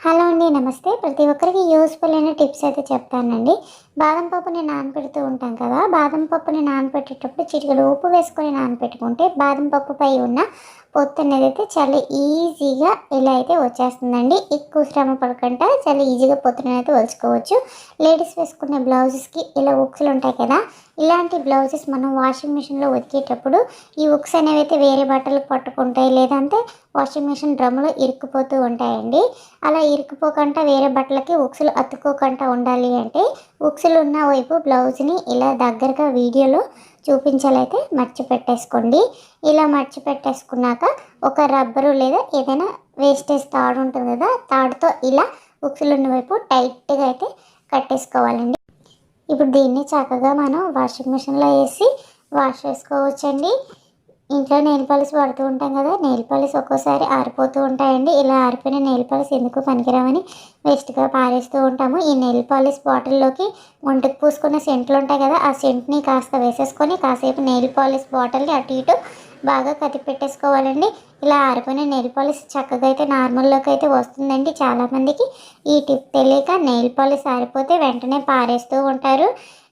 Hello అండి నమస్తే. ప్రతి ఒక్కరికి యూస్ఫుల్ అయిన టిప్స్ అయితే చెప్తానండి. బాదం పప్పుని నానబెడుతూ ఉంటాం కదా బాదం పప్పుని నానబెట్టేటప్పుడు చిటికలు ఉప్పు వేసుకొని నానబెట్టుకుంటే బాదం పప్పుపై ఉన్న పొత్తు అనేది అయితే చాలా ఈజీగా ఇలా అయితే వచ్చేస్తుందండి. ఎక్కువ శ్రమ పడకుండా చాలా ఈజీగా పొత్తుని అయితే వలుచుకోవచ్చు. లేడీస్ వేసుకునే బ్లౌజెస్కి ఇలా ఉక్స్లు ఉంటాయి కదా ఇలాంటి బ్లౌజెస్ మనం వాషింగ్ మిషన్లో ఉతికేటప్పుడు ఈ ఉక్స్ అనేవి అయితే వేరే బట్టలకు పట్టుకుంటాయి లేదంటే వాషింగ్ మిషన్ డ్రమ్లో ఇరుక్కుపోతూ ఉంటాయండి. అలా ఇరుక్కుపోకుండా వేరే బట్టలకి ఉక్సులు అతుక్కోకుండా ఉండాలి అంటే ఉక్సులు ఉన్న వైపు బ్లౌజ్ని ఇలా దగ్గరగా వీడియోలో చూపించాలైతే మర్చి పెట్టేసుకోండి ఇలా మర్చి పెట్టేసుకున్నాక ఒక రబ్బరు లేదా ఏదైనా వేస్టేజ్ తాడు ఉంటుంది కదా తాడుతో ఇలా ఉక్సులున్న వైపు టైట్గా అయితే కట్టేసుకోవాలండి. ఇప్పుడు దీన్ని చక్కగా మనం వాషింగ్ మిషన్లో వేసి వాష్ చేసుకోవచ్చండి. ఇంట్లో నెయిల్ పాలిష్ పడుతూ ఉంటాం కదా నెయిల్ పాలిష్ ఒక్కోసారి ఆరిపోతూ ఉంటాయండి. ఇలా ఆరిపోయిన నెయిల్ పాలిష్ ఎందుకు పనికిరామని వేస్ట్గా పారేస్తూ ఉంటాము. ఈ నెయిల్ పాలిష్ బాటిల్లోకి ఒంటికి పూసుకున్న సెంట్లు ఉంటాయి కదా ఆ సెంట్ని కాస్త వేసేసుకొని కాసేపు నెయిల్ పాలిష్ బాటిల్ని అటు ఇటు బాగా కత్తి పెట్టేసుకోవాలండి ఇలా ఆరిపోయిన నెయిల్ పాలిష్ చక్కగా అయితే నార్మల్లోకి అయితే వస్తుందండి చాలామందికి. ఈ టిప్ తెలియక నెయిల్ పాలిష్ ఆరిపోతే వెంటనే పారేస్తూ ఉంటారు.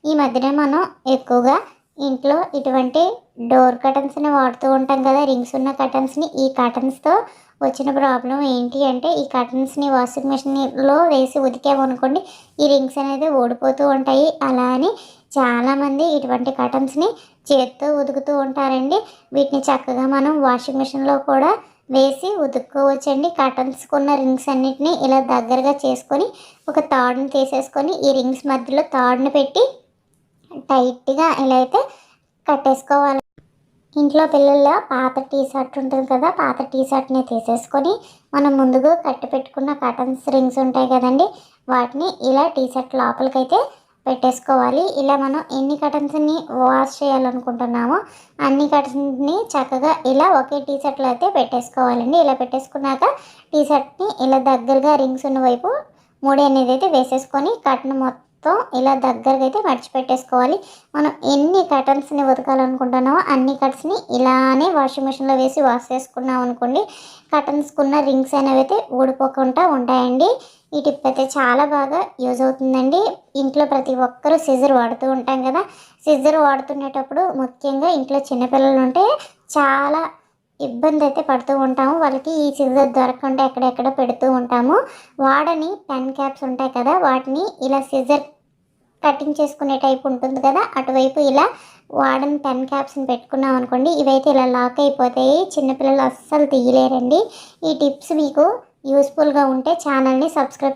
ఈ మధ్యన మనం ఎక్కువగా ఇంట్లో ఇటువంటి డోర్ కటన్స్ని వాడుతూ ఉంటాం కదా రింగ్స్ ఉన్న కటన్స్ని ఈ కటన్స్తో వచ్చిన ప్రాబ్లం ఏంటి అంటే ఈ కటన్స్ని వాషింగ్ మెషిన్లో వేసి ఉతికామనుకోండి ఈ రింగ్స్ అనేది ఓడిపోతూ ఉంటాయి. అలా అని చాలామంది ఇటువంటి కటన్స్ని చేత్తో ఉతుకుతూ ఉంటారండి. వీటిని చక్కగా మనం వాషింగ్ మిషన్లో కూడా వేసి ఉతుక్కోవచ్చండి. కటన్స్కున్న రింగ్స్ అన్నిటిని ఇలా దగ్గరగా చేసుకొని ఒక తాడుని తీసేసుకొని ఈ రింగ్స్ మధ్యలో తాడుని పెట్టి టైట్గా ఇలా అయితే కట్టేసుకోవాలి. ఇంట్లో పిల్లల్లో పాత టీ షర్ట్ ఉంటుంది కదా పాత టీ షర్ట్ని తీసేసుకొని మనం ముందుగా కట్టి పెట్టుకున్న కటన్స్ రింగ్స్ ఉంటాయి కదండి వాటిని ఇలా టీ షర్ట్ లోపలికైతే పెట్టేసుకోవాలి. ఇలా మనం ఎన్ని కటన్స్ని వాష్ చేయాలనుకుంటున్నామో అన్ని కటన్స్ని చక్కగా ఇలా ఒకే టీ షర్ట్లో అయితే పెట్టేసుకోవాలండి. ఇలా పెట్టేసుకున్నాక టీ షర్ట్ని ఇలా దగ్గరగా రింగ్స్ ఉన్న వైపు మూడు అనేది అయితే వేసేసుకొని కట్ను మొత్తం ఇలా దగ్గరగా అయితే మడిచిపెట్టేసుకోవాలి. మనం ఎన్ని కటన్స్ని ఉతకాలనుకుంటున్నామో అన్ని కట్స్ని ఇలానే వాషింగ్ మిషన్లో వేసి వాష్ చేసుకున్నాం అనుకోండి కటన్స్కున్న రింగ్స్ అనేవి అయితే ఊడిపోకుండా ఉంటాయండి. ఈ టిప్ అయితే చాలా బాగా యూజ్ అవుతుందండి. ఇంట్లో ప్రతి ఒక్కరూ సిజర్ వాడుతూ ఉంటాం కదా సిజర్ వాడుతున్నప్పుడు ముఖ్యంగా ఇంట్లో చిన్నపిల్లలు ఉంటే చాలా ఇబ్బంది అయితే పడుతూ ఉంటాము. వాళ్ళకి ఈ సిజర్ దొరకకుండా ఎక్కడెక్కడ పెడుతూ ఉంటాము. వాడని పెన్ క్యాప్స్ ఉంటాయి కదా వాటిని ఇలా సిజర్ కటింగ్ చేసుకునే టైప్ ఉంటుంది కదా అటువైపు ఇలా వాడని పెన్ క్యాప్స్ని పెట్టుకున్నాం అనుకోండి ఇవైతే ఇలా లాక్ అయిపోతాయి. చిన్నపిల్లలు అస్సలు తీయలేరండి. ఈ టిప్స్ మీకు యూస్ఫుల్గా ఉంటే ఛానల్ని సబ్స్క్రైబ్